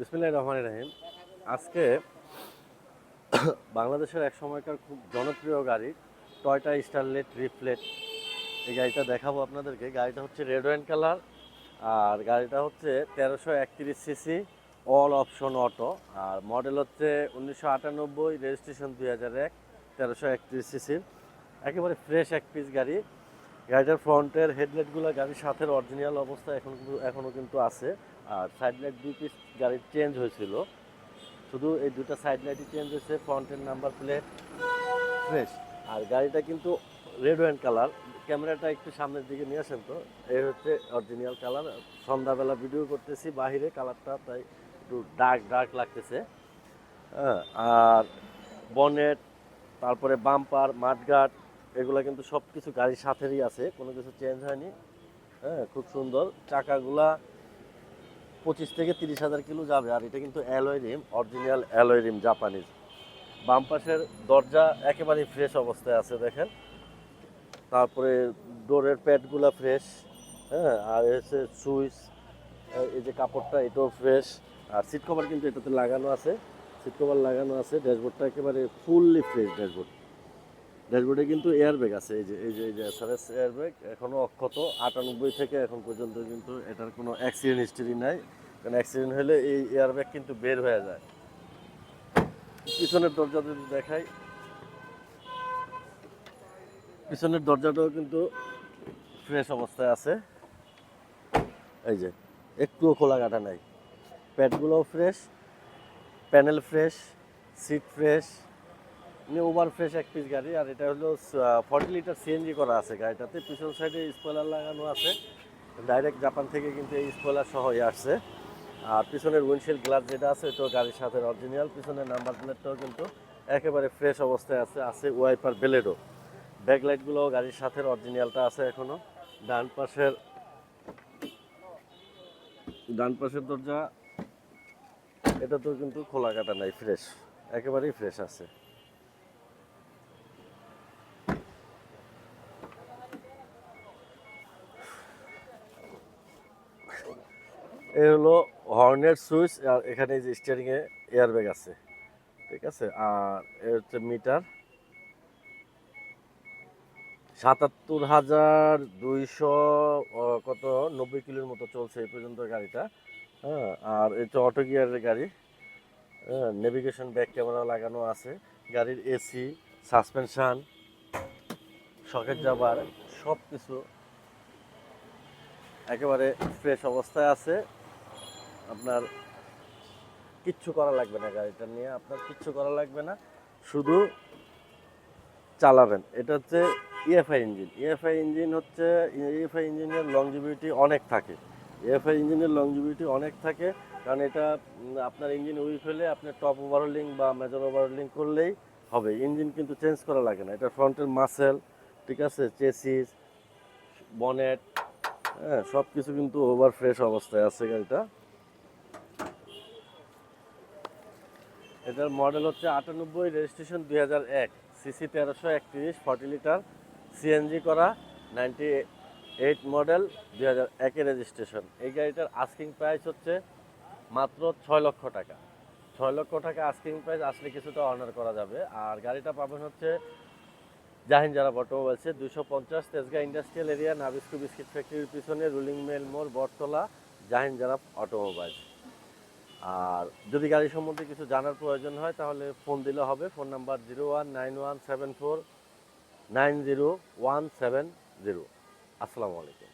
বিসমিল্লাহির রহমানির রহিম। আজকে বাংলাদেশের এক সময়কার খুব জনপ্রিয় গাড়ি টয়টা স্টারলেট রিফ্লেট এই গাড়িটা দেখাবো আপনাদেরকে। গাড়িটা হচ্ছে রেড ওয়াইন কালার আর গাড়িটা হচ্ছে তেরোশো একত্রিশ সিসি অল অপশন অটো আর মডেল হচ্ছে উনিশশো আটানব্বই রেজিস্ট্রেশন দুই হাজার এক, তেরোশো একত্রিশ সিসির একেবারে ফ্রেশ এক পিস গাড়ি। গাড়িটার ফ্রন্টের হেডলাইটগুলো গাড়ির সাথে অরিজিনাল অবস্থা এখন এখনও কিন্তু আছে। আর সাইড লাইট দুই পিস গাড়ির চেঞ্জ হয়েছিল। শুধু এই দুটো সাইড লাইটই চেঞ্জ হয়েছে ফ্রন্টের নাম্বার প্লেট ফ্রেশ আর গাড়িটা কিন্তু রেড ওয়াইন কালার ক্যামেরাটা একটু সামনের দিকে নিয়ে আসেন তো। এই হচ্ছে অরিজিনাল কালার সন্ধ্যাবেলা ভিডিও করতেছি বাহিরে কালারটা তাই একটু ডার্ক ডার্ক লাগতেছে। হ্যাঁ আর বনেট তারপরে বাম্পার মাঠগার্ড এগুলো কিন্তু সব কিছু গাড়ির সাথেরই আছে। কোনো কিছু চেঞ্জ হয়নি। হ্যাঁ খুব সুন্দর। চাকাগুলা পঁচিশ থেকে তিরিশ হাজার কিলো যাবে, আর এটা কিন্তু alloy rim, original alloy rim Japanese. বাম পাশের দরজা একেবারেই ফ্রেশ অবস্থায় আছে, দেখেন। তারপরে ডোরের প্যাডগুলা ফ্রেশ হ্যাঁ আর হচ্ছে সুইচ এই যে কাপড়টা, এটাও ফ্রেশ আর সিট কভার কিন্তু এটাতে লাগানো আছে সিট কভার লাগানো আছে, ড্যাশবোর্ডটা একেবারে ফুললি ফ্রেশ ড্যাশবোর্ড ড্যাশবোর্ডে কিন্তু এয়ারব্যাগ আছে। এই যে এই যে এই যে এসআরএস এয়ারব্যাগ এখনও অক্ষত। আটানব্বই থেকে এখন পর্যন্ত কিন্তু এটার কোনো অ্যাক্সিডেন্ট হিস্ট্রি নাই। কারণ অ্যাক্সিডেন্ট হলে এই এয়ারব্যাগ কিন্তু বের হয়ে যায়। পিছনের দরজা যদি দেখাই। পিছনের দরজাটাও কিন্তু ফ্রেশ অবস্থায় আছে। এই যে, একটুও খোলা কাটা নাই। প্যাডগুলোও fresh panel fresh seat fresh over fresh এক পিস গাড়ি, আর এটা হলো ফর্টি লিটার সিএনজি করা আছে গাড়িটাতে। পিছন সাইডে স্পয়লার লাগানো আছে। ডাইরেক্ট জাপান থেকে কিন্তু এই স্পয়লার সহই আসছে। আর পিছনের উইন্ডশিল্ড গ্লাস যেটা আছে, এটাও গাড়ির সাথে অরিজিনাল পিছনের নাম্বার প্লেটটাও কিন্তু একেবারে ফ্রেশ অবস্থায় আছে আছে ওয়াইপার ব্লেডও ব্যাকলাইটগুলোও গাড়ির সাথে অরিজিনালটা আছে এখনও। ডান পাশের ডান পাশের দরজা এটা তো কিন্তু খোলা কাটা নাই ফ্রেশ একেবারেই ফ্রেশ আছে। এই হলো হর্নের সুইচ আর এখানে যে স্টিয়ারিং এ এয়ারব্যাগ আছে। ঠিক আছে? আর এ হচ্ছে মিটার সাতাত্তর হাজার দুইশো কত? নব্বই কিলোর মতো চলছে এই পর্যন্ত গাড়িটা। হ্যাঁ আর এটা অটো গিয়ারের গাড়ি। হ্যাঁ নেভিগেশন ব্যাক ক্যামেরা লাগানো আছে। গাড়ির এসি সাসপেনশন শকের যাবার সব কিছু একেবারে ফ্রেশ অবস্থায় আছে। আপনার কিচ্ছু করা লাগবে না গাড়িটা নিয়ে, আপনার কিচ্ছু করা লাগবে না। শুধু চালাবেন। এটা হচ্ছে ইএফআই ইঞ্জিন ইএফআই ইঞ্জিন হচ্ছে ইএফআই ইঞ্জিনের লংজিবিলিটি অনেক থাকে। ইএফআই ইঞ্জিনের লংজিবিলিটি অনেক থাকে, কারণ এটা আপনার ইঞ্জিন উইক হলে আপনি টপ ওভারহোলিং বা মেজর ওভারহোলিং করলেই হবে। ইঞ্জিন কিন্তু চেঞ্জ করা লাগে না। এটা ফ্রন্টের মাসেল ঠিক আছে? চেসিস বনেট হ্যাঁ সব কিছু কিন্তু ওভার ফ্রেশ অবস্থায় আছে গাড়িটা। এটার মডেল হচ্ছে আটানব্বই রেজিস্ট্রেশন দুই হাজার এক সিসি তেরোশো একত্রিশ ফর্টি লিটার সিএনজি করা নাইনটি এইট মডেল দুই হাজার একের রেজিস্ট্রেশন এই গাড়িটার আস্কিং প্রাইস হচ্ছে মাত্র ছয় লক্ষ টাকা। ছয় লক্ষ টাকা আস্কিং প্রাইস আসলে কিছুটা অনার করা যাবে। আর গাড়িটা পাবেন হচ্ছে জাহিন যারা অটোমোবাইলসে দুশো পঞ্চাশ Tejgaon industrial area Nabisco biscuit ফ্যাক্টরির পিছনে, রুলিং মেল মোড়, বটতলা জাহিন যারা অটোমোবাইলস। আর যদি গাড়ি সম্বন্ধে কিছু জানার প্রয়োজন হয়, তাহলে ফোন দিলে হবে। Phone number zero one nine one seven four nine zero one seven zero. আসসালামু আলাইকুম।